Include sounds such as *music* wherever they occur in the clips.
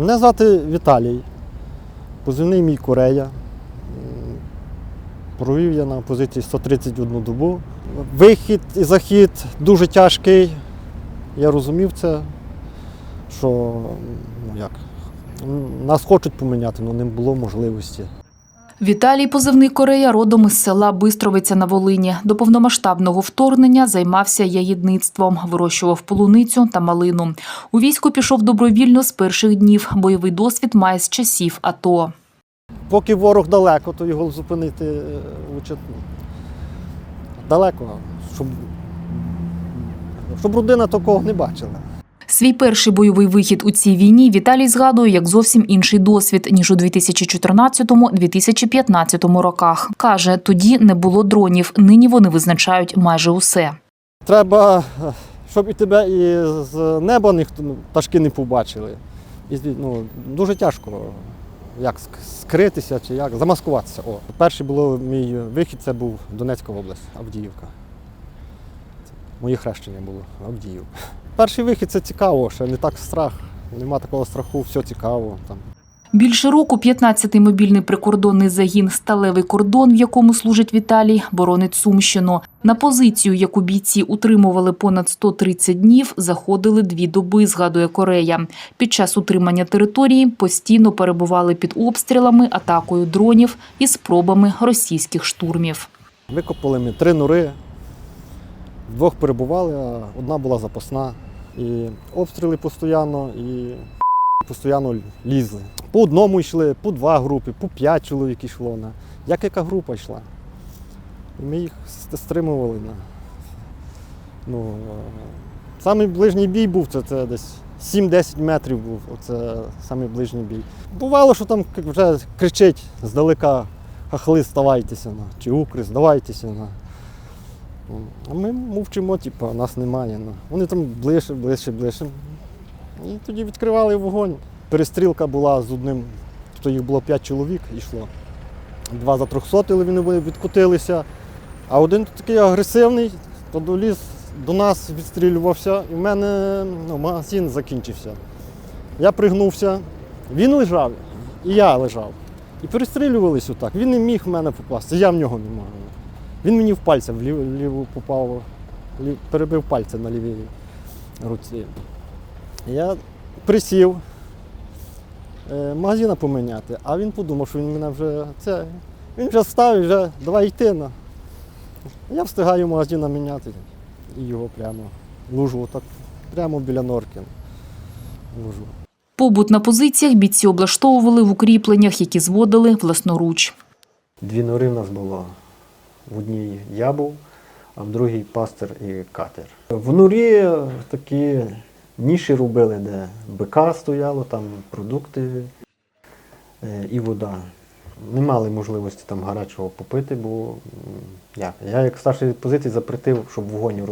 Мене звати Віталій, позивний мій Корея. Провів я на позиції 131 добу. Вихід і захід дуже тяжкий. Я розумів це, що ну, як, нас хочуть поміняти, але не було можливості. Віталій позивний Корея родом із села Бистровиця на Волині. До повномасштабного вторгнення займався яєдництвом, вирощував полуницю та малину. У війську пішов добровільно з перших днів. Бойовий досвід має з часів АТО. Поки ворог далеко, то його зупинити е, далеко, щоб, щоб родина такого не бачила. Свій перший бойовий вихід у цій війні Віталій згадує як зовсім інший досвід ніж у 2014-2015 роках. каже, тоді не було дронів. Нині вони визначають майже усе. Треба, щоб і тебе і з неба ніхто ну, пташки не побачили. І, ну, дуже тяжко як скритися чи як замаскуватися. О. Перший було мій вихід, це був Донецька область, Авдіївка. Моє хрещення було Авдіїв. Перший вихід це цікаво, ще не так страх. Нема такого страху, все цікаво. Там. Більше року 15-й мобільний прикордонний загін «Сталевий кордон», в якому служить Віталій, боронить Сумщину. На позицію, яку бійці утримували понад 130 днів, заходили дві доби, згадує Корея. Під час утримання території постійно перебували під обстрілами, атакою дронів і спробами російських штурмів. Викопали ми три нори, двох перебували, а одна була запасна. І обстріли постійно, і постійно лізли. По одному йшли, по два групи, по п'ять чоловік йшло. Як яка група йшла. І ми їх стримували. Ну, е, самий ближній бій був, це, це десь 7-10 метрів був. Оце самий ближній бій. Бувало, що там вже кричить здалека хахли, здавайтеся, на, чи укри, здавайтеся. На. А ми мовчимо, типу, нас немає. На. Вони там ближче, ближче, ближче. І тоді відкривали вогонь. Перестрілка була з одним, то їх було 5 чоловік йшло. Два затрьохсотили, вони відкотилися. А один такий агресивний, то доліз до нас, відстрілювався, і в мене ну, магазин закінчився. Я пригнувся, він лежав, і я лежав. І перестрілювались отак. Він не міг в мене попасти, я в нього не мав. Він мені в пальця в ліву, ліву попав, лів, перебив пальця на лівій руці. Я присів е, магазина поміняти, а він подумав, що він мене вже це. Він вже встав і вже давай йти. На. Я встигаю магазина міняти і його прямо лужу, отак, прямо біля норки. Лужу. Побут на позиціях бійці облаштовували в укріпленнях, які зводили власноруч. Дві нори в нас було. В одній я був, а в другій пастир і катер. В норі такі ніші робили, де бика стояло, там продукти е, і вода. Не мали можливості там гарячого попити, бо як? я як старший позиції запретив, щоб вогонь е,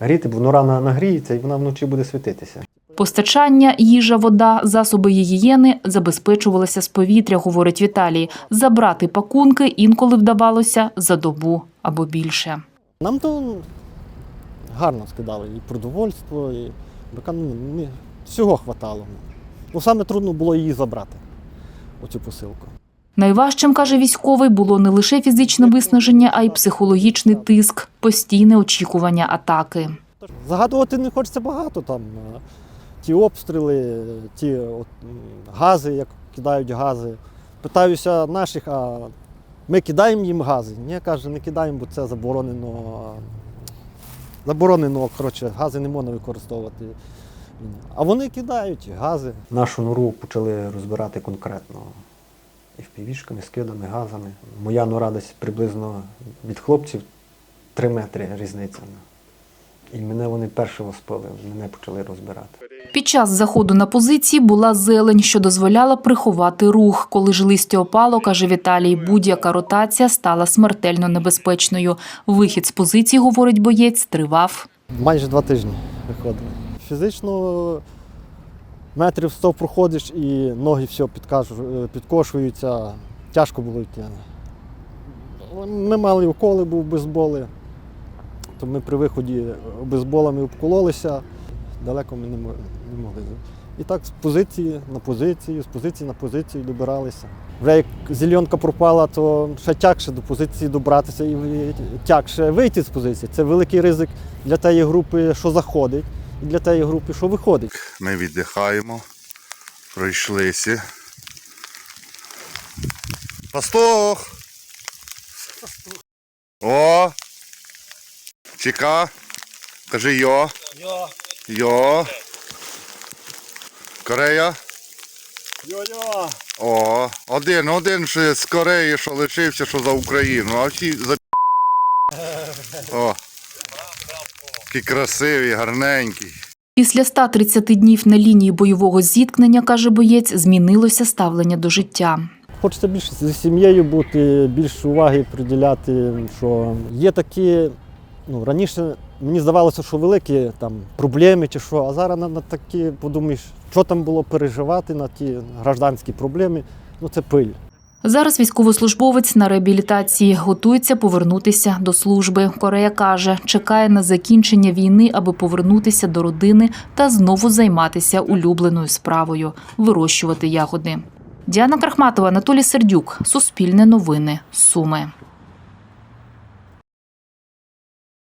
гріти, бо нора нагріється і вона вночі буде світитися. Постачання, їжа, вода, засоби гігієни забезпечувалися з повітря, говорить Віталій. Забрати пакунки інколи вдавалося за добу або більше. Нам то гарно скидали і продовольство, і ну, всього хватало. Ну, саме трудно було її забрати, оцю посилку. Найважчим, каже військовий, було не лише фізичне виснаження, а й психологічний тиск, постійне очікування атаки. Загадувати не хочеться багато там. Ті обстріли, ті от, гази, як кидають гази. Питаюся наших, а ми кидаємо їм гази. Ні, каже, не кидаємо, бо це заборонено. Заборонено, коротше, гази не можна використовувати. А вони кидають гази. Нашу нору почали розбирати конкретно. І впівішками, скидами, газами. Моя нора десь приблизно від хлопців 3 метри різниця. І мене вони першого спали, мене почали розбирати. Під час заходу на позиції була зелень, що дозволяла приховати рух. Коли ж листя опало, каже Віталій, будь-яка ротація стала смертельно небезпечною. Вихід з позиції, говорить боєць, тривав Майже два тижні виходили. Фізично метрів 100 проходиш і ноги все підкошуються. Тяжко було йти. Ми мали уколи, був безболи, то ми при виході обезболами обкололися. Далеко ми не могли. І так з позиції на позицію, з позиції на позицію добиралися. Вже як зеленка пропала, то ще тягше до позиції добратися і тягше вийти з позиції. Це великий ризик для тієї групи, що заходить, і для тієї групи, що виходить. Ми віддихаємо, пройшлися. Пастух! О! Чека! Кажи йо! Йо, Йо! Корея! йо-йо! О! Один, один ще з Кореї, що лишився, що за Україну, а всі за *laughs* О! Такі красиві, гарненькі. Після 130 днів на лінії бойового зіткнення, каже боєць, змінилося ставлення до життя. Хочеться більше зі сім'єю бути, більше уваги приділяти. Що є такі, ну раніше мені здавалося, що великі там проблеми чи що, а зараз на, на такі подумаєш, що там було переживати на ті гражданські проблеми. Ну це пиль. Зараз військовослужбовець на реабілітації готується повернутися до служби. Корея каже, чекає на закінчення війни, аби повернутися до родини та знову займатися улюбленою справою вирощувати ягоди. Діана Крахматова, Анатолій Сердюк, Суспільне новини, Суми.